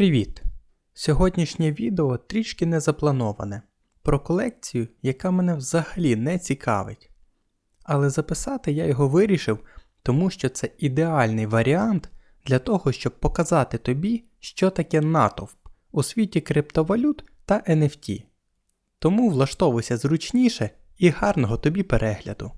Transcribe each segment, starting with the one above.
Привіт! Сьогоднішнє відео трішки не заплановане про колекцію, яка мене взагалі не цікавить. Але записати я його вирішив, тому що це ідеальний варіант для того, щоб показати тобі, що таке натовп у світі криптовалют та NFT. Тому влаштовуйся зручніше і гарного тобі перегляду.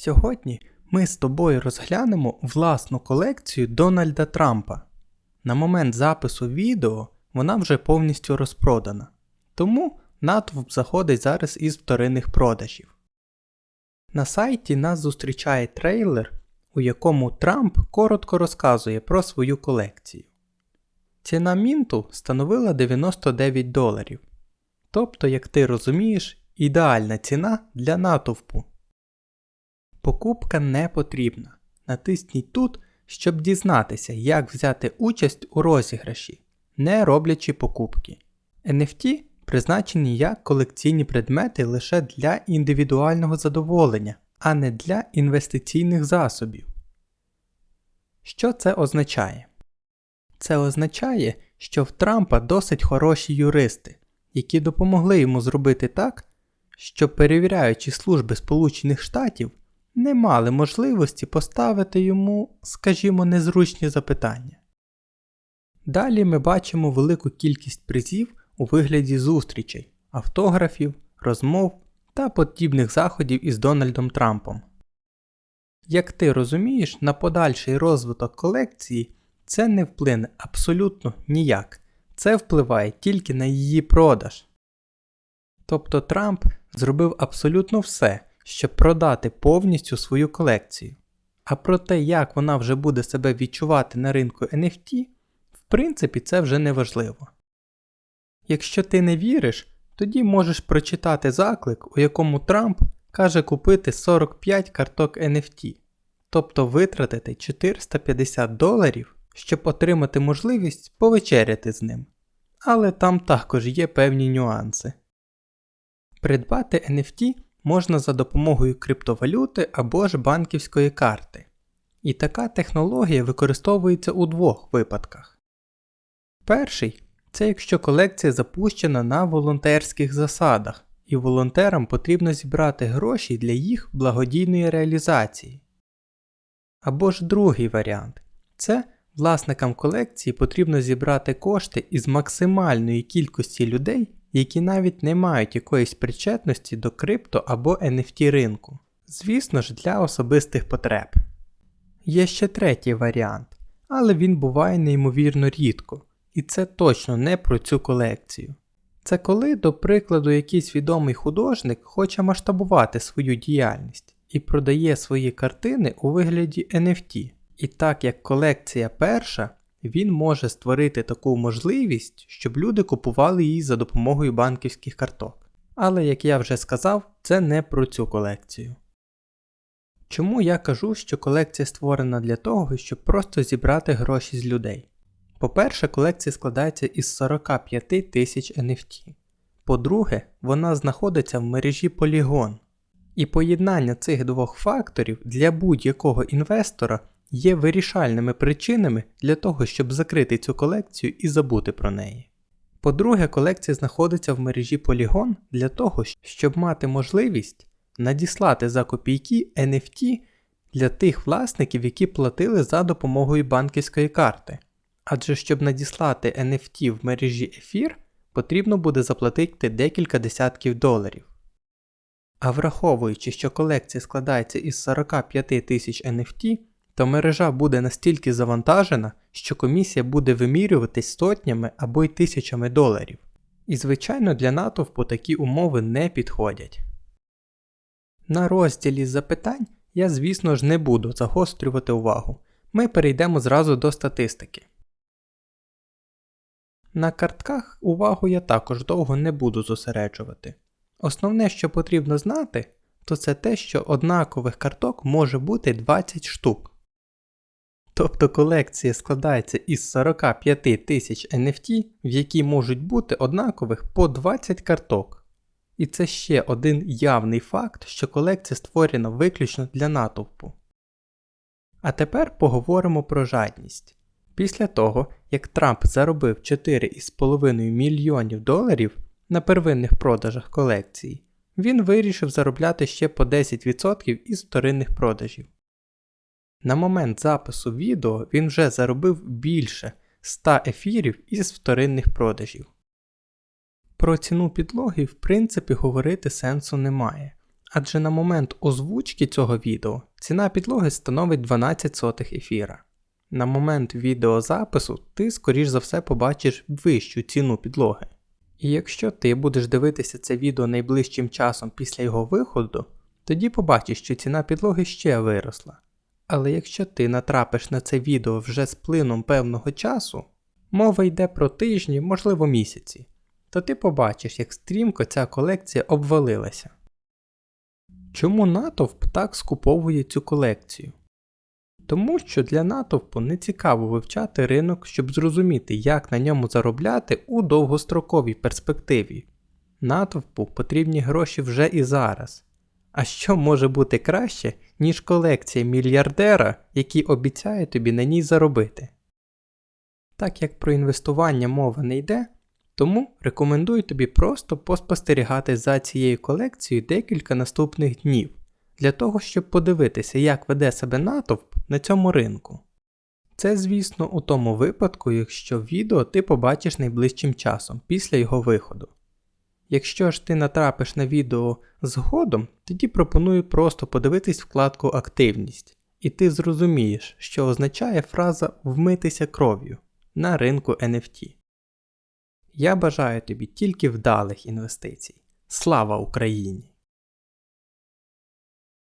Сьогодні ми з тобою розглянемо власну колекцію Дональда Трампа. На момент запису відео вона вже повністю розпродана, тому натовп заходить зараз із вторинних продажів. На сайті нас зустрічає трейлер, у якому Трамп коротко розказує про свою колекцію. Ціна мінту становила 99 доларів. Тобто, як ти розумієш, ідеальна ціна для натовпу. Покупка не потрібна. Натисніть тут, щоб дізнатися, як взяти участь у розіграші, не роблячи покупки. NFT призначені як колекційні предмети лише для індивідуального задоволення, а не для інвестиційних засобів. Що це означає? Це означає, що в Трампа досить хороші юристи, які допомогли йому зробити так, щоб перевіряючи служби Сполучених Штатів не мали можливості поставити йому, скажімо, незручні запитання. Далі ми бачимо велику кількість призів у вигляді зустрічей, автографів, розмов та подібних заходів із Дональдом Трампом. Як ти розумієш, на подальший розвиток колекції це не вплине абсолютно ніяк, це впливає тільки на її продаж. Тобто Трамп зробив абсолютно все, щоб продати повністю свою колекцію. А про те, як вона вже буде себе відчувати на ринку NFT, в принципі, це вже не важливо. Якщо ти не віриш, тоді можеш прочитати заклик, у якому Трамп каже купити 45 карток NFT, тобто витратити 450 доларів, щоб отримати можливість повечеряти з ним. Але там також є певні нюанси. Придбати NFT можна за допомогою криптовалюти або ж банківської карти. І така технологія використовується у двох випадках. Перший це якщо колекція запущена на волонтерських засадах, і волонтерам потрібно зібрати гроші для їх благодійної реалізації. Або ж другий варіант це власникам колекції потрібно зібрати кошти із максимальної кількості людей, які навіть не мають якоїсь причетності до крипто або NFT ринку, звісно ж, для особистих потреб. Є ще третій варіант, але він буває неймовірно рідко, і це точно не про цю колекцію. Це коли, до прикладу, якийсь відомий художник хоче масштабувати свою діяльність і продає свої картини у вигляді NFT. І так як колекція перша, він може створити таку можливість, щоб люди купували її за допомогою банківських карток. Але, як я вже сказав, це не про цю колекцію. Чому я кажу, що колекція створена для того, щоб просто зібрати гроші з людей? По-перше, колекція складається із 45 тисяч NFT. По-друге, вона знаходиться в мережі Polygon. І поєднання цих двох факторів для будь-якого інвестора є вирішальними причинами для того, щоб закрити цю колекцію і забути про неї. По-друге, колекція знаходиться в мережі Polygon для того, щоб мати можливість надіслати за копійки NFT для тих власників, які платили за допомогою банківської карти. Адже щоб надіслати NFT в мережі Ефір, потрібно буде заплатити декілька десятків доларів. А враховуючи, що колекція складається із 45 тисяч NFT, то мережа буде настільки завантажена, що комісія буде вимірюватись сотнями або й тисячами доларів. І, звичайно, для натовпу такі умови не підходять. На розділі запитань я, звісно ж, не буду загострювати увагу. Ми перейдемо зразу до статистики. На картках увагу я також довго не буду зосереджувати. Основне, що потрібно знати, то це те, що однакових карток може бути 20 штук. Тобто колекція складається із 45 тисяч NFT, в які можуть бути однакових по 20 карток. І це ще один явний факт, що колекція створена виключно для натовпу. А тепер поговоримо про жадність. Після того, як Трамп заробив 4,5 мільйонів доларів на первинних продажах колекції, він вирішив заробляти ще по 10% із вторинних продажів. На момент запису відео він вже заробив більше 100 ефірів із вторинних продажів. Про ціну підлоги в принципі говорити сенсу немає, адже на момент озвучки цього відео ціна підлоги становить 12 сотих ефіра. На момент відеозапису ти, скоріш за все, побачиш вищу ціну підлоги. І якщо ти будеш дивитися це відео найближчим часом після його виходу, тоді побачиш, що ціна підлоги ще виросла. Але якщо ти натрапиш на це відео вже з плином певного часу, мова йде про тижні, можливо місяці, то ти побачиш, як стрімко ця колекція обвалилася. Чому натовп так скуповує цю колекцію? Тому що для натовпу не цікаво вивчати ринок, щоб зрозуміти, як на ньому заробляти у довгостроковій перспективі. Натовпу потрібні гроші вже і зараз. А що може бути краще, ніж колекція мільярдера, який обіцяє тобі на ній заробити? Так як про інвестування мова не йде, тому рекомендую тобі просто поспостерігати за цією колекцією декілька наступних днів, для того, щоб подивитися, як веде себе натовп на цьому ринку. Це, звісно, у тому випадку, якщо відео ти побачиш найближчим часом після його виходу. Якщо ж ти натрапиш на відео згодом, тоді пропоную просто подивитись вкладку Активність, і ти зрозумієш, що означає фраза вмитися кров'ю на ринку NFT. Я бажаю тобі тільки вдалих інвестицій. Слава Україні!